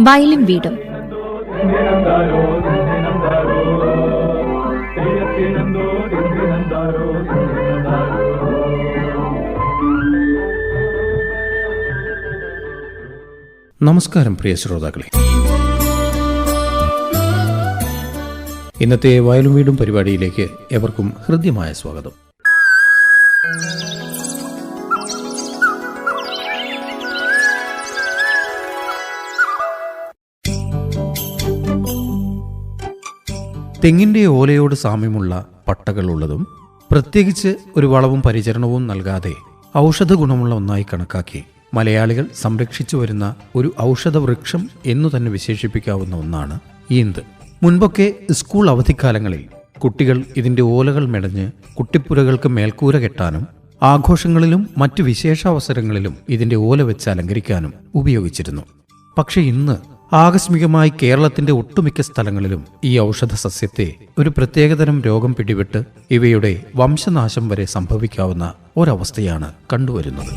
വയലും വീടും. നമസ്കാരം പ്രിയ ശ്രോതാക്കളെ. ഇന്നത്തെ വയലും വീടും പരിപാടിയിലേക്ക് എവർക്കും ഹൃദ്യമായ സ്വാഗതം. തെങ്ങിന്റെ ഓലയോട് സാമ്യമുള്ള പട്ടകൾ ഉള്ളതും പ്രത്യേകിച്ച് ഒരു വളവും പരിചരണവും നൽകാതെ ഔഷധ ഗുണമുള്ള ഒന്നായി കണക്കാക്കി മലയാളികൾ സംരക്ഷിച്ചു വരുന്ന ഒരു ഔഷധവൃക്ഷം എന്നു തന്നെ വിശേഷിപ്പിക്കാവുന്ന ഒന്നാണ് ഈന്ത്. മുൻപൊക്കെ സ്കൂൾ അവധിക്കാലങ്ങളിൽ കുട്ടികൾ ഇതിന്റെ ഓലകൾ മെടഞ്ഞ് കുട്ടിപ്പുരകൾക്ക് മേൽക്കൂര കെട്ടാനും ആഘോഷങ്ങളിലും മറ്റു വിശേഷാവസരങ്ങളിലും ഇതിന്റെ ഓല വെച്ച് അലങ്കരിക്കാനും ഉപയോഗിച്ചിരുന്നു. പക്ഷെ ഇന്ന് ആകസ്മികമായി കേരളത്തിന്റെ ഒട്ടുമിക്ക സ്ഥലങ്ങളിലും ഈ ഔഷധ സസ്യത്തെ ഒരു പ്രത്യേകതരം രോഗം പിടിപെട്ട് ഇവയുടെ വംശനാശം വരെ സംഭവിക്കാവുന്ന ഒരവസ്ഥയാണ് കണ്ടുവരുന്നത്.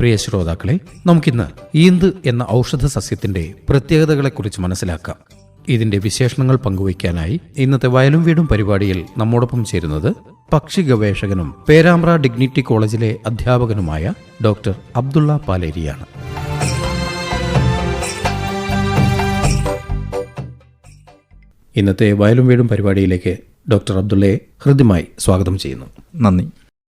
പ്രിയ ശ്രോതാക്കളെ നമുക്കിന്ന് ഈന്ത് എന്ന ഔഷധ സസ്യത്തിന്റെ പ്രത്യേകതകളെക്കുറിച്ച് മനസ്സിലാക്കാം. ഇതിന്റെ വിശേഷണങ്ങൾ പങ്കുവയ്ക്കാനായി ഇന്നത്തെ വയലും വീടും പരിപാടിയിൽ നമ്മോടൊപ്പം ചേരുന്നത് പക്ഷി ഗവേഷകനും പേരാമ്പ്ര ഡിഗ്നിറ്റി കോളേജിലെ അധ്യാപകനുമായ ഡോക്ടർ അബ്ദുള്ള പാലേരിയാണ്. ഇന്നത്തെ വയലും വീടും പരിപാടിയിലേക്ക് ഡോക്ടർ അബ്ദുള്ളയെ ഹൃദ്യമായി സ്വാഗതം ചെയ്യുന്നു. നന്ദി.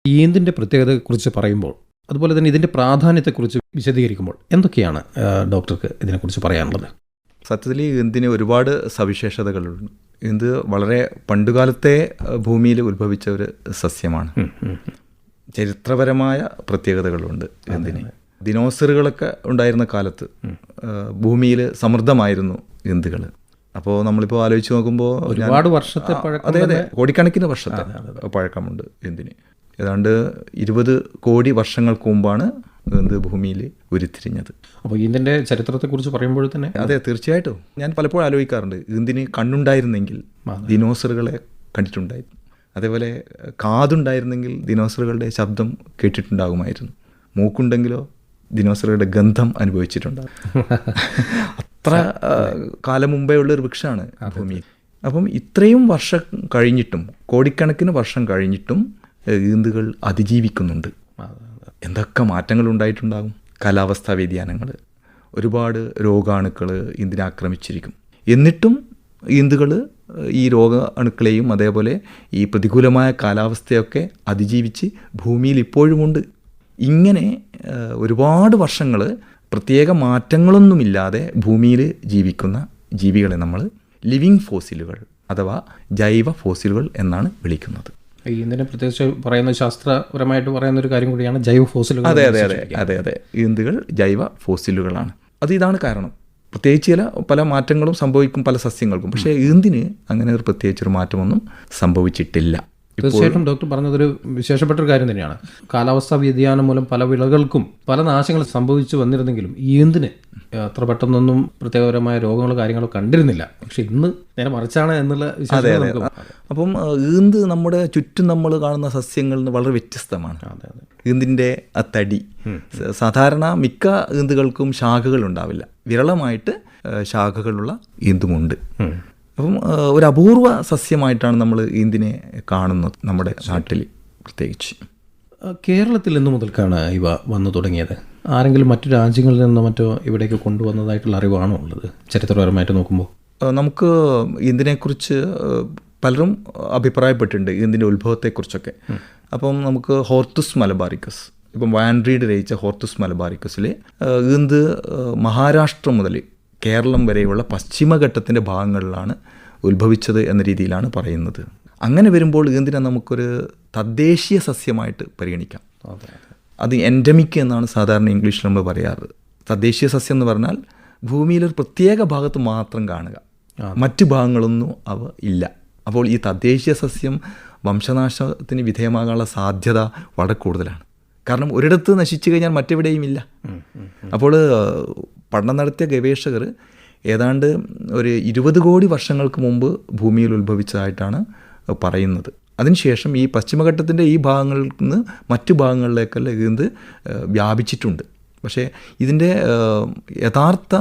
ഈന്തിന്റെ പ്രത്യേകതയെക്കുറിച്ച് പറയുമ്പോൾ അതുപോലെ തന്നെ ഇതിന്റെ പ്രാധാന്യത്തെക്കുറിച്ച് വിശദീകരിക്കുമ്പോൾ എന്തൊക്കെയാണ് ഡോക്ടർക്ക് ഇതിനെക്കുറിച്ച് പറയാനുള്ളത്? സത്യത്തിൽ എന്തിന് ഒരുപാട് സവിശേഷതകളുണ്ട്. ഇത് വളരെ പണ്ടുകാലത്തെ ഭൂമിയിൽ ഉത്ഭവിച്ച ഒരു സസ്യമാണ്. ചരിത്രപരമായ പ്രത്യേകതകളുണ്ട് എന്തിന്. ദിനോസറുകളൊക്കെ ഉണ്ടായിരുന്ന കാലത്ത് ഭൂമിയിൽ സമൃദ്ധമായിരുന്നു എന്തുകൾ അപ്പോൾ നമ്മളിപ്പോൾ ആലോചിച്ച് നോക്കുമ്പോൾ ഒരുപാട് വർഷത്തെ അതെ അതെ. കോടിക്കണക്കിന് വർഷത്തെ പഴക്കമുണ്ട് എന്തിന്. ഏതാണ്ട് ഇരുപത് കോടി വർഷങ്ങൾക്ക് മുമ്പാണ് എന്ത് ഭൂമിയിൽ ഉരുത്തിരിഞ്ഞത്. അപ്പോൾ ഇതിന്റെ ചരിത്രത്തെക്കുറിച്ച് പറയുമ്പോൾ തന്നെ അതെ തീർച്ചയായിട്ടും. ഞാൻ പലപ്പോഴും ആലോചിക്കാറുണ്ട് ഇതിന് കണ്ണുണ്ടായിരുന്നെങ്കിൽ ദിനോസറുകളെ കണ്ടിട്ടുണ്ടായിരുന്നു. അതേപോലെ കാതുണ്ടായിരുന്നെങ്കിൽ ദിനോസറുകളുടെ ശബ്ദം കേട്ടിട്ടുണ്ടാകുമായിരുന്നു. മൂക്കുണ്ടെങ്കിലോ ദിനോസറുകളുടെ ഗന്ധം അനുഭവിച്ചിട്ടുണ്ടാകും. അത്ര കാലം മുമ്പേ ഉള്ള ഒരു വൃക്ഷമാണ് ഭൂമി. അപ്പം ഇത്രയും വർഷം കഴിഞ്ഞിട്ടും കോടിക്കണക്കിന് വർഷം കഴിഞ്ഞിട്ടും ഈന്തുകൾ അതിജീവിക്കുന്നുണ്ട്. എന്തൊക്കെ മാറ്റങ്ങൾ ഉണ്ടായിട്ടുണ്ടാകും? കാലാവസ്ഥാ വ്യതിയാനങ്ങൾ ഒരുപാട് രോഗാണുക്കൾ ഇന്ത്യനെ ആക്രമിച്ചിരിക്കും. എന്നിട്ടും ഈന്തുകൾ ഈ രോഗാണുക്കളെയും അതേപോലെ ഈ പ്രതികൂലമായ കാലാവസ്ഥയൊക്കെ അതിജീവിച്ച് ഭൂമിയിൽ ഇപ്പോഴുമുണ്ട്. ഇങ്ങനെ ഒരുപാട് വർഷങ്ങൾ പ്രത്യേക മാറ്റങ്ങളൊന്നുമില്ലാതെ ഭൂമിയിൽ ജീവിക്കുന്ന ജീവികളെ നമ്മൾ ലിവിങ് ഫോസിലുകൾ അഥവാ ജൈവ ഫോസിലുകൾ എന്നാണ് വിളിക്കുന്നത്. ഇതിനെ പ്രത്യേകിച്ച് പറയുന്ന ശാസ്ത്രപരമായിട്ട് പറയുന്ന ഒരു കാര്യം കൂടിയാണ് ജൈവ ഫോസിലുകൾ അതെ അതെ അതെ അതെ അതെ. ഈന്തുകൾ ജൈവ ഫോസിലുകളാണ്. അത് ഇതാണ് കാരണം. പ്രത്യേകിച്ച് ചില പല മാറ്റങ്ങളും സംഭവിക്കും പല സസ്യങ്ങൾക്കും. പക്ഷേ ഈന്തിന് അങ്ങനെ ഒരു പ്രത്യേകിച്ചൊരു മാറ്റമൊന്നും സംഭവിച്ചിട്ടില്ല. തീർച്ചയായിട്ടും ഡോക്ടർ പറഞ്ഞതൊരു വിശേഷപ്പെട്ട ഒരു കാര്യം തന്നെയാണ്. കാലാവസ്ഥാ വ്യതിയാനം മൂലം പല വിളകൾക്കും പല നാശങ്ങൾ സംഭവിച്ചു വന്നിരുന്നെങ്കിലും ഈന്തിന് അത്ര പെട്ടെന്നൊന്നും പ്രത്യേകപരമായ രോഗങ്ങളോ കാര്യങ്ങളോ കണ്ടിരുന്നില്ല. പക്ഷെ ഇന്ന് നേരെ മറിച്ചാണ് എന്നുള്ള വിശേഷം അപ്പം ഈന്ത് നമ്മുടെ ചുറ്റും നമ്മൾ കാണുന്ന സസ്യങ്ങളിൽ നിന്ന് വളരെ വ്യത്യസ്തമാണ്. ഈന്തിന്റെ ആ തടി. സാധാരണ മിക്ക ഈന്തുകൾക്കും ശാഖകൾ ഉണ്ടാവില്ല വിരളമായിട്ട് ശാഖകളുള്ള ഈന്തുമുണ്ട്. അപ്പം ഒരു അപൂർവ സസ്യമായിട്ടാണ് നമ്മൾ ഈന്തിനെ കാണുന്നത് നമ്മുടെ നാട്ടിൽ പ്രത്യേകിച്ച്. കേരളത്തിൽ എന്ന് മുതൽക്കാണ് ഇവ വന്നു തുടങ്ങിയത്. ആരെങ്കിലും മറ്റു രാജ്യങ്ങളിൽ നിന്നോ മറ്റോ ഇവിടേക്ക് കൊണ്ടുവന്നതായിട്ടുള്ള അറിവാണോ ഉള്ളത്? ചരിത്രപരമായിട്ട് നോക്കുമ്പോൾ. നമുക്ക് ഇതിനെക്കുറിച്ച് പലരും അഭിപ്രായപ്പെട്ടിട്ടുണ്ട് ഇതിന്റെ ഉത്ഭവത്തെക്കുറിച്ചൊക്കെ. അപ്പം നമുക്ക് ഹോർത്തുസ് മലബാറിക്കസ് ഇപ്പം വാൻഡ്രീഡ് രചിച്ച ഹോർത്തുസ് മലബാറിക്കസിൽ ഈന്ത് മഹാരാഷ്ട്രം മഹാരാഷ്ട്ര മുതൽ കേരളം വരെയുള്ള പശ്ചിമഘട്ടത്തിന്റെ ഭാഗങ്ങളിലാണ് ഉത്ഭവിച്ചത് എന്ന രീതിയിലാണ് പറയുന്നത്. അങ്ങനെ വരുമ്പോൾ ഇതിനെ നമുക്കൊരു തദ്ദേശീയ സസ്യമായിട്ട് പരിഗണിക്കാം? അത് എൻഡമിക് എന്നാണ് സാധാരണ ഇംഗ്ലീഷിൽ നമ്മൾ പറയാറ്. തദ്ദേശീയ സസ്യം എന്ന് പറഞ്ഞാൽ ഭൂമിയിലൊരു പ്രത്യേക ഭാഗത്ത് മാത്രം കാണുക. മറ്റു ഭാഗങ്ങളൊന്നും അവ ഇല്ല. അപ്പോൾ ഈ തദ്ദേശീയ സസ്യം വംശനാശത്തിന് വിധേയമാകാനുള്ള സാധ്യത വളരെ കൂടുതലാണ്. കാരണം ഒരിടത്ത് നശിച്ചു കഴിഞ്ഞാൽ മറ്റെവിടെയും ഇല്ല. അപ്പോൾ പഠനം നടത്തിയ ഗവേഷകർ ഏതാണ്ട് ഒരു ഇരുപത് കോടി വർഷങ്ങൾക്ക് മുമ്പ് ഭൂമിയിൽ ഉത്ഭവിച്ചതായിട്ടാണ് പറയുന്നത്. അതിനുശേഷം ഈ പശ്ചിമഘട്ടത്തിന്റെ ഈ ഭാഗങ്ങളിൽ നിന്ന് മറ്റു ഭാഗങ്ങളിലേക്കെല്ലാം ഇത് വ്യാപിച്ചിട്ടുണ്ട്. പക്ഷേ ഇതിന്റെ യഥാർത്ഥ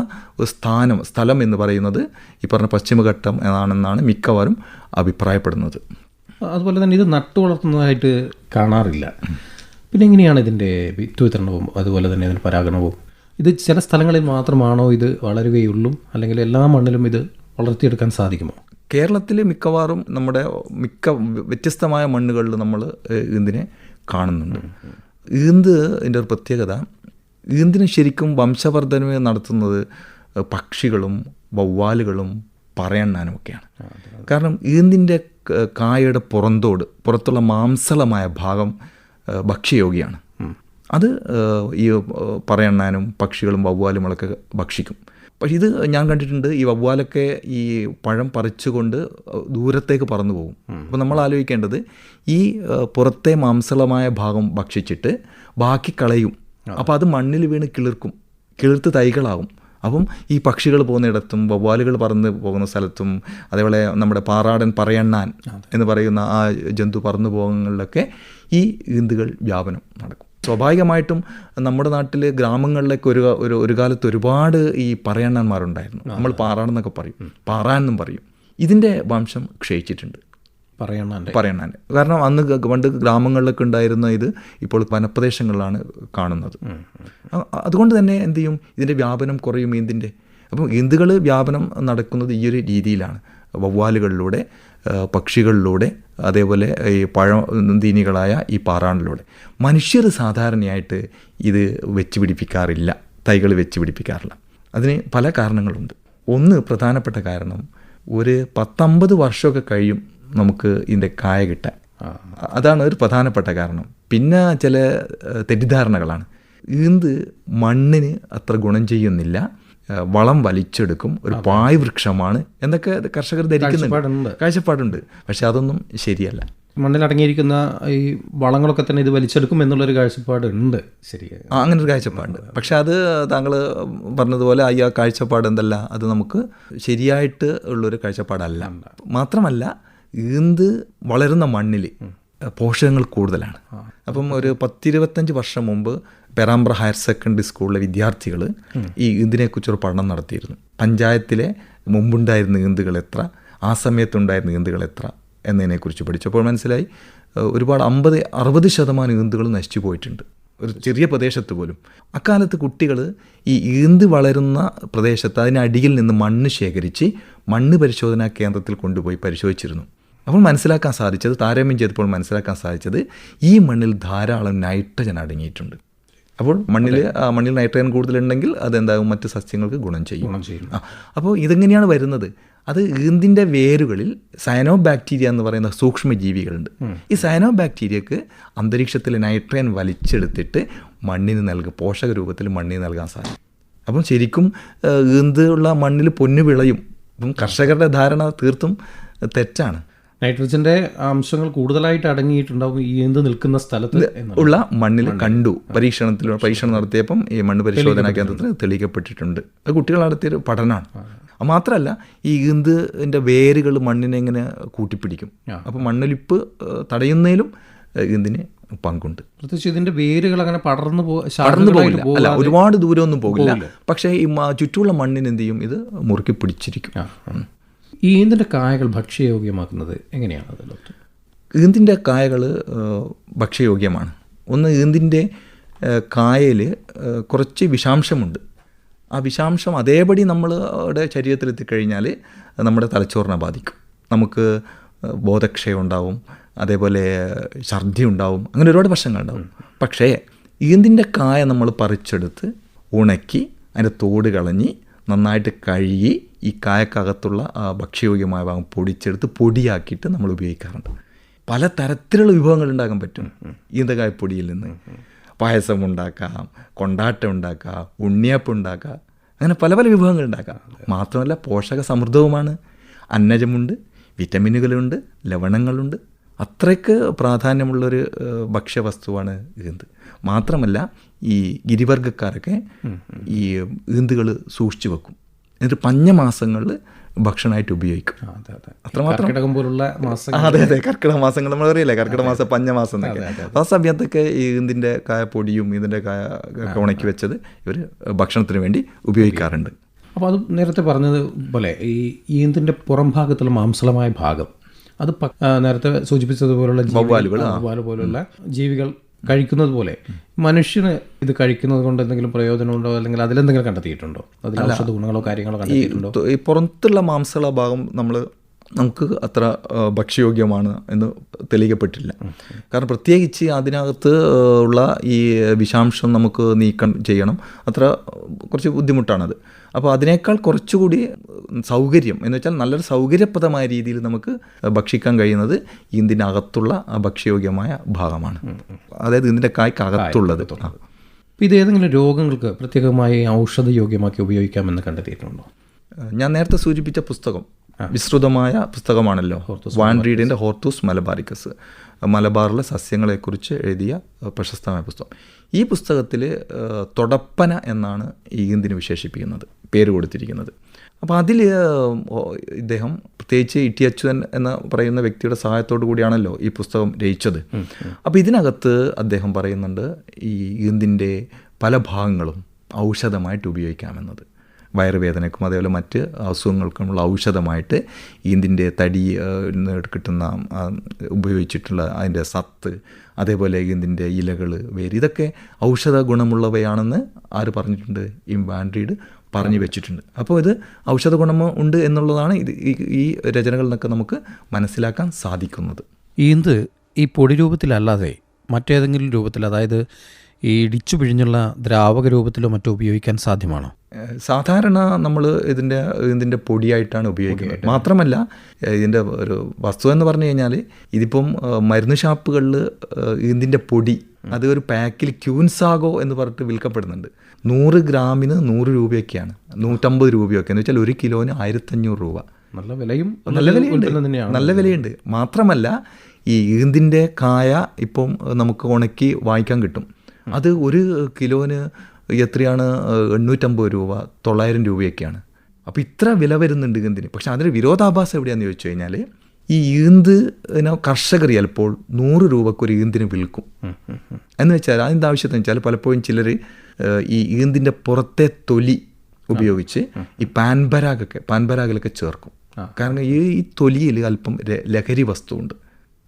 സ്ഥാനം സ്ഥലം എന്ന് പറയുന്നത് ഈ പറഞ്ഞ പശ്ചിമഘട്ടം എന്നാണെന്നാണ് മിക്കവാറും അഭിപ്രായപ്പെടുന്നത്. അതുപോലെ തന്നെ ഇത് നട്ടു വളർത്തുന്നതായിട്ട് കാണാറില്ല. പിന്നെ എങ്ങനെയാണ് ഇതിന്റെ വിത്ത് വിതരണവും അതുപോലെ തന്നെ ഇതിന്റെ പരാഗണവും ഇത് ചില സ്ഥലങ്ങളിൽ മാത്രമാണോ ഇത് വളരുകയുള്ളൂ? അല്ലെങ്കിൽ എല്ലാ മണ്ണിലും ഇത് വളർത്തിയെടുക്കാൻ സാധിക്കുമോ? കേരളത്തിൽ മിക്കവാറും നമ്മുടെ മിക്ക വ്യത്യസ്തമായ മണ്ണുകളിൽ നമ്മൾ ഈന്തിനെ കാണുന്നുണ്ട്. ഈന്ത് ഇതിന്റെ ഒരു പ്രത്യേകത ഈന്തിന് ശരിക്കും വംശവർദ്ധനവ് നടത്തുന്നത് പക്ഷികളും വവ്വാലുകളും പറയണ്ണാനും ഒക്കെയാണ് കാരണം ഈന്തിന്റെ കായയുടെ പുറന്തോട് പുറത്തുള്ള മാംസളമായ ഭാഗം ഭക്ഷ്യയോഗിയാണ്. ഭക്ഷ്യയോഗ്യമാണ് അത് ഈ പറയണ്ണാനും പക്ഷികളും വവ്വാലുകളൊക്കെ ഭക്ഷിക്കും. പക്ഷെ ഇത് ഞാൻ കണ്ടിട്ടുണ്ട് ഈ വവ്വാലൊക്കെ ഈ പഴം പറിച്ചുകൊണ്ട് ദൂരത്തേക്ക് പറന്നു പോകും. അപ്പോൾ നമ്മൾ ആലോചിക്കേണ്ടത് ഈ പുറത്തെ മാംസളമായ ഭാഗം ഭക്ഷിച്ചിട്ട് ബാക്കി കളയും. അപ്പോൾ അത് മണ്ണിൽ വീണ് കിളിർക്കും. കിളിർത്ത് തൈകളാവും അപ്പം ഈ പക്ഷികൾ പോകുന്നിടത്തും വവ്വാലുകൾ പറന്ന് പോകുന്ന സ്ഥലത്തും അതേപോലെ നമ്മുടെ പാറാടൻ പറയണ്ണാൻ എന്ന് പറയുന്ന ആ ജന്തു പറന്നു പോകുന്നതിലൊക്കെ ഈ ഈന്തുകൾ വ്യാപനം നടക്കും. സ്വാഭാവികമായിട്ടും നമ്മുടെ നാട്ടിൽ ഗ്രാമങ്ങളിലേക്ക് ഒരു ഒരു ഒരു കാലത്ത് ഒരുപാട് ഈ പറയണ്ണന്മാരുണ്ടായിരുന്നു. നമ്മൾ പാറാണെന്നൊക്കെ പറയും. പാറാൻ എന്നും പറയും. ഇതിന്റെ വംശം ക്ഷയിച്ചിട്ടുണ്ട്. പറയണ പറയണാൻ കാരണം അന്ന് പണ്ട് ഗ്രാമങ്ങളിലൊക്കെ ഉണ്ടായിരുന്ന ഇത് ഇപ്പോൾ വനപ്രദേശങ്ങളിലാണ് കാണുന്നത്. അതുകൊണ്ട് തന്നെ എന്ത് ചെയ്യും? ഇതിന്റെ വ്യാപനം കുറയും ഈന്തിന്റെ അപ്പം ഇന്ദുകൾ വ്യാപനം നടക്കുന്നത് ഈ ഒരു രീതിയിലാണ്. വവ്വാലുകളിലൂടെ പക്ഷികളിലൂടെ അതേപോലെ ഈ പഴന്തീനികളായ ഈ പാറാണിലൂടെ. മനുഷ്യർ സാധാരണയായിട്ട് ഇത് വെച്ച് പിടിപ്പിക്കാറില്ല തൈകൾ വെച്ച് പിടിപ്പിക്കാറില്ല അതിന് പല കാരണങ്ങളുണ്ട്. ഒന്ന് പ്രധാനപ്പെട്ട കാരണം ഒരു പത്തമ്പത് വർഷമൊക്കെ കഴിയും നമുക്ക് ഇതിന്റെ കായ കിട്ടാൻ. അതാണ് ഒരു പ്രധാനപ്പെട്ട കാരണം. പിന്നെ ചില തെറ്റിദ്ധാരണകളാണ്. ഈന്ത് മണ്ണിന് അത്ര ഗുണം ചെയ്യുന്നില്ല വളം വലിച്ചെടുക്കും ഒരു പായ് വൃക്ഷമാണ് എന്നൊക്കെ കർഷകർ ധരിക്കുന്നുണ്ട്. കാഴ്ചപ്പാടുണ്ട്. പക്ഷെ അതൊന്നും ശരിയല്ല. മണ്ണിൽ അടങ്ങിയിരിക്കുന്ന ഈ വളങ്ങളൊക്കെ തന്നെ ഇത് വലിച്ചെടുക്കും എന്നുള്ളൊരു കാഴ്ചപ്പാടുണ്ട്. ശരി. അങ്ങനെ ഒരു കാഴ്ചപ്പാടുണ്ട്. പക്ഷെ അത് താങ്കൾ പറഞ്ഞതുപോലെ ഈ ആ കാഴ്ചപ്പാട് എന്തല്ല അത് നമുക്ക് ശരിയായിട്ട് ഉള്ളൊരു കാഴ്ചപ്പാടല്ല. മാത്രമല്ല ഈന്ത് വളരുന്ന മണ്ണിൽ പോഷകങ്ങൾ കൂടുതലാണ്. അപ്പം ഒരു പത്തിരുപത്തഞ്ച് വർഷം മുമ്പ് പെരാമ്പ്ര ഹയർ സെക്കൻഡറി സ്കൂളിലെ വിദ്യാർത്ഥികൾ ഈ ഈന്തിനെക്കുറിച്ചൊരു പഠനം നടത്തിയിരുന്നു. പഞ്ചായത്തിലെ മുമ്പുണ്ടായിരുന്ന ഈന്തുകൾ എത്ര ആ സമയത്തുണ്ടായിരുന്ന ഈന്തുകൾ എത്ര എന്നതിനെക്കുറിച്ച് പഠിച്ചപ്പോൾ മനസ്സിലായി ഒരുപാട് അമ്പത് അറുപത് ശതമാനം ഈന്തുകൾ നശിച്ചു പോയിട്ടുണ്ട്. ഒരു ചെറിയ പ്രദേശത്ത് പോലും. അക്കാലത്ത് കുട്ടികൾ ഈ ഈന്ത് വളരുന്ന പ്രദേശത്ത് അതിനടിയിൽ നിന്ന് മണ്ണ് ശേഖരിച്ച് മണ്ണ് പരിശോധനാ കേന്ദ്രത്തിൽ കൊണ്ടുപോയി പരിശോധിച്ചിരുന്നു. അപ്പോൾ മനസ്സിലാക്കാൻ സാധിച്ചത് താരതമ്യം ചെയ്തപ്പോൾ മനസ്സിലാക്കാൻ സാധിച്ചത് ഈ മണ്ണിൽ ധാരാളം നൈട്രജൻ അടങ്ങിയിട്ടുണ്ട്. അപ്പോൾ മണ്ണിൽ ആ മണ്ണിൽ നൈട്രജൻ കൂടുതലുണ്ടെങ്കിൽ അതെന്താകും? മറ്റ് സസ്യങ്ങൾക്ക് ഗുണം ചെയ്യും. ഗുണം ചെയ്യും. അപ്പോൾ ഇതെങ്ങനെയാണ് വരുന്നത്? അത് ഈന്തിന്റെ വേരുകളിൽ സയനോ ബാക്ടീരിയ എന്ന് പറയുന്ന സൂക്ഷ്മജീവികളുണ്ട്. ഈ സയനോ ബാക്ടീരിയക്ക് അന്തരീക്ഷത്തിൽ നൈട്രജൻ വലിച്ചെടുത്തിട്ട് മണ്ണിന് നൽകും പോഷക രൂപത്തിൽ മണ്ണിന് നൽകാൻ സാധിക്കും. അപ്പം ശരിക്കും ഈന്തുള്ള ഈന്ത് ഉള്ള മണ്ണിൽ പൊന്നു വിളയും അപ്പം കർഷകരുടെ ധാരണ തീർത്തും തെറ്റാണ്. നൈട്രജന്റെ അംശങ്ങൾ കൂടുതലായിട്ട് അടങ്ങിയിട്ടുണ്ടാവും ഈ എന്ത് നിൽക്കുന്ന സ്ഥലത്ത് ഉള്ള മണ്ണിൽ കണ്ടു. പരീക്ഷണത്തിൽ പരീക്ഷണം നടത്തിയപ്പം ഈ മണ്ണ് പരിശോധനാ കേന്ദ്രത്തിൽ തെളിയിക്കപ്പെട്ടിട്ടുണ്ട്. അത് കുട്ടികൾ നടത്തിയൊരു പഠനമാണ്. മാത്രമല്ല ഈ ഈന്തിന്റെ വേരുകൾ മണ്ണിനെ ഇങ്ങനെ കൂട്ടിപ്പിടിക്കും? അപ്പം മണ്ണൊലിപ്പ് തടയുന്നതിലും ഇന്തിന് പങ്കുണ്ട്. പ്രത്യേകിച്ച് ഇതിന്റെ വേരുകൾ അങ്ങനെ പടർന്നു പടർന്നു പോകില്ല. അല്ല ഒരുപാട് ദൂരമൊന്നും പോകില്ല. പക്ഷേ ഈ ചുറ്റുമുള്ള മണ്ണിന് എന്ത് ചെയ്യും? ഇത് മുറുക്കി പിടിച്ചിരിക്കും. ഈ ഈന്തിന്റെ കായകൾ ഭക്ഷ്യയോഗ്യമാക്കുന്നത് എങ്ങനെയാണ് അത് ഡോക്ടർ? ഈന്തിന്റെ കായകൾ ഭക്ഷ്യയോഗ്യമാണ്. ഒന്ന് ഈന്തിന്റെ കായയിൽ കുറച്ച് വിഷാംശമുണ്ട്. ആ വിഷാംശം അതേപടി നമ്മളുടെ ശരീരത്തിൽ എത്തിക്കഴിഞ്ഞാൽ നമ്മുടെ തലച്ചോറിനെ ബാധിക്കും. നമുക്ക് ബോധക്ഷയം ഉണ്ടാവും അതേപോലെ ഛർദി ഉണ്ടാവും അങ്ങനെ ഒരുപാട് പ്രശ്നങ്ങൾ പ്രശ്നങ്ങളുണ്ടാവും. പക്ഷേ ഈന്തിന്റെ കായ നമ്മൾ പറിച്ചെടുത്ത് ഉണക്കി അതിന്റെ തോട് കളഞ്ഞ് നന്നായിട്ട് കഴുകി ഈ കായക്കകത്തുള്ള ഭക്ഷ്യയോഗ്യമായ ഭാഗം പൊടിച്ചെടുത്ത് പൊടിയാക്കിയിട്ട് നമ്മൾ ഉപയോഗിക്കാറുണ്ട്. പല തരത്തിലുള്ള വിഭവങ്ങൾ ഉണ്ടാക്കാൻ പറ്റും. ഈന്തകായപ്പൊടിയിൽ നിന്ന് പായസം ഉണ്ടാക്കാം കൊണ്ടാട്ടം ഉണ്ടാക്കാം ഉണ്ണിയപ്പം ഉണ്ടാക്കാം അങ്ങനെ പല പല വിഭവങ്ങൾ ഉണ്ടാക്കാം. മാത്രമല്ല പോഷക സമൃദ്ധവുമാണ്. അന്നജമുണ്ട് വിറ്റമിനുകളുണ്ട് ലവണങ്ങളുണ്ട്. അത്രയ്ക്ക് പ്രാധാന്യമുള്ളൊരു ഭക്ഷ്യവസ്തുവാണ് ഈന്ത് മാത്രമല്ല ഈ ഗിരിവർഗക്കാരൊക്കെ ഈ ഈന്തുകൾ സൂക്ഷിച്ചു വെക്കും. എന്നിട്ട് പഞ്ഞ മാസങ്ങളിൽ ഭക്ഷണമായിട്ട് ഉപയോഗിക്കും. അതെ അതെ. അത്രമാത്രം- പോലുള്ള അതെ അതെ കർക്കിടക മാസങ്ങൾ നമ്മൾ അറിയില്ലേ? കർക്കിടക മാസം പഞ്ഞ മാസം എന്നൊക്കെ. ആ സമയത്തൊക്കെ ഈ ഇതിന്റെ കായപ്പൊടിയും ഇതിന്റെ കായ ഉണക്കി വെച്ചത് ഇവർ ഭക്ഷണത്തിന് വേണ്ടി ഉപയോഗിക്കാറുണ്ട്. അപ്പോൾ അത് നേരത്തെ പറഞ്ഞത് പോലെ ഈ ഈന്തിന്റെ പുറം ഭാഗത്തുള്ള മാംസളമായ ഭാഗം. അത് നേരത്തെ സൂചിപ്പിച്ചതുപോലുള്ള വവ്വാലുകൾ, വവ്വാൽ പോലുള്ള ജീവികൾ കഴിക്കുന്നത് പോലെ മനുഷ്യന് ഇത് കഴിക്കുന്നത് കൊണ്ട് എന്തെങ്കിലും പ്രയോജനമുണ്ടോ? അല്ലെങ്കിൽ അതിലെന്തെങ്കിലും കണ്ടെത്തിയിട്ടുണ്ടോ? അതിൽ ഔഷധ ഗുണങ്ങളോ കാര്യങ്ങളോ കണ്ടെത്തിയിട്ടുണ്ടോ? ഈ പുറത്തുള്ള മാംസള ഭാഗം നമ്മൾ നമുക്ക് അത്ര ഭക്ഷ്യയോഗ്യമാണ് എന്ന് തെളിയിക്കപ്പെട്ടില്ല. കാരണം പ്രത്യേകിച്ച് അതിനകത്ത് ഉള്ള ഈ വിഷാംശം നമുക്ക് നീക്കം ചെയ്യണം. അത്ര കുറച്ച് ബുദ്ധിമുട്ടാണത്. അപ്പോൾ അതിനേക്കാൾ കുറച്ചുകൂടി സൗകര്യം എന്ന് വെച്ചാൽ നല്ലൊരു സൗകര്യപ്രദമായ രീതിയിൽ നമുക്ക് ഭക്ഷിക്കാൻ കഴിയുന്നത് ഇതിന്റെ അകത്തുള്ള ഭക്ഷ്യയോഗ്യമായ ഭാഗമാണ്. അതായത് ഇതിന്റെ കായ്ക്ക് അകത്തുള്ളത് ഇപ്പോൾ അപ്പോൾ ഇത് ഏതെങ്കിലും രോഗങ്ങൾക്ക് പ്രത്യേകമായി ഔഷധയോഗ്യമാക്കി ഉപയോഗിക്കാമെന്ന് കണ്ടെത്തിയിട്ടുണ്ടോ? ഞാൻ നേരത്തെ സൂചിപ്പിച്ച പുസ്തകം വിസ്തൃതമായ പുസ്തകമാണല്ലോ വാൻ റീഡിന്റെ ഹോർത്തൂസ് മലബാറിക്കസ് മലബാറിലെ സസ്യങ്ങളെക്കുറിച്ച് എഴുതിയ പ്രശസ്തമായ പുസ്തകം. ഈ പുസ്തകത്തിൽ തൊടപ്പന എന്നാണ് ഈ ഈന്തിന് വിശേഷിപ്പിക്കുന്നത് പേര് കൊടുത്തിരിക്കുന്നത്. അപ്പോൾ അതിൽ ഇദ്ദേഹം പ്രത്യേകിച്ച് ഇ. ടി. അച്യുതൻ എന്ന് പറയുന്ന വ്യക്തിയുടെ സഹായത്തോടു കൂടിയാണല്ലോ ഈ പുസ്തകം രചിച്ചത്. അപ്പോൾ ഇതിനകത്ത് അദ്ദേഹം പറയുന്നുണ്ട് ഈ ഈന്തിന്റെ പല ഭാഗങ്ങളും ഔഷധമായിട്ട് ഉപയോഗിക്കാമെന്നത്. വയറുവേദനയ്ക്കും അതേപോലെ മറ്റ് അസുഖങ്ങൾക്കുമുള്ള ഔഷധമായിട്ട് ഈന്തിന്റെ തടി കിട്ടുന്ന ഉപയോഗിച്ചിട്ടുള്ള അതിന്റെ സത്ത് അതേപോലെ ഇതിന്റെ ഇലകൾ വേര് ഇതൊക്കെ ഔഷധ ഗുണമുള്ളവയാണെന്ന് ആര് പറഞ്ഞിട്ടുണ്ട്? ഈ വാൻഡ്രീഡ് പറഞ്ഞു വെച്ചിട്ടുണ്ട്. അപ്പോൾ ഇത് ഔഷധ ഗുണം ഉണ്ട് എന്നുള്ളതാണ് ഇത് ഈ രചനകളിൽ നിന്നൊക്കെ നമുക്ക് മനസ്സിലാക്കാൻ സാധിക്കുന്നത്. ഈന്ത് ഈ പൊടി രൂപത്തിലല്ലാതെ മറ്റേതെങ്കിലും രൂപത്തിൽ അതായത് ഈ ഇടിച്ചു പിഴിഞ്ഞുള്ള ദ്രാവക രൂപത്തിലോ മറ്റോ ഉപയോഗിക്കാൻ സാധ്യമാണോ? സാധാരണ നമ്മൾ ഇതിന്റെ ഇതിന്റെ പൊടിയായിട്ടാണ് ഉപയോഗിക്കുന്നത്. മാത്രമല്ല ഇതിന്റെ ഒരു വസ്തു എന്ന് പറഞ്ഞു കഴിഞ്ഞാൽ ഇതിപ്പം മരുന്ന് ഷാപ്പുകളിൽ ഇതിന്റെ പൊടി അത് ഒരു പാക്കിൽ ക്യൂൻസാഗോ എന്ന് പറഞ്ഞിട്ട് വിൽക്കപ്പെടുന്നുണ്ട്. നൂറ് ഗ്രാമിന് നൂറ് രൂപയൊക്കെയാണ്. നൂറ്റമ്പത് രൂപയൊക്കെ. എന്ന് വെച്ചാൽ ഒരു കിലോന് ആയിരത്തഞ്ഞൂറ് രൂപ. നല്ല വിലയും നല്ല വിലയുണ്ട്. നല്ല വിലയുണ്ട്. മാത്രമല്ല ഈ ഈന്തിന്റെ കായ ഇപ്പം നമുക്ക് ഉണക്കി വാങ്ങിക്കാൻ കിട്ടും. അത് ഒരു കിലോന് എത്രയാണ്? എണ്ണൂറ്റമ്പത് രൂപ തൊള്ളായിരം രൂപയൊക്കെയാണ്. അപ്പോൾ ഇത്ര വില വരുന്നുണ്ട് ഈന്തിന് പക്ഷെ അതിന് വിരോധാഭാസം എവിടെയാണെന്ന് ചോദിച്ചു കഴിഞ്ഞാൽ ഈ ഈന്ത് കർഷകർ ചിലപ്പോൾ നൂറ് രൂപക്ക് ഒരു ഈന്തിന് വിൽക്കും. എന്ന് വെച്ചാൽ അതിന്റെ ആവശ്യത്തിന് വെച്ചാൽ പലപ്പോഴും ചിലർ ഈ ഈന്തിന്റെ പുറത്തെ തൊലി ഉപയോഗിച്ച് ഈ പാൻപരാഗൊക്കെ പാൻപരാഗിലൊക്കെ ചേർക്കും. കാരണം ഈ ഈ തൊലിയിൽ അല്പം ലഹരി വസ്തുവുണ്ട്.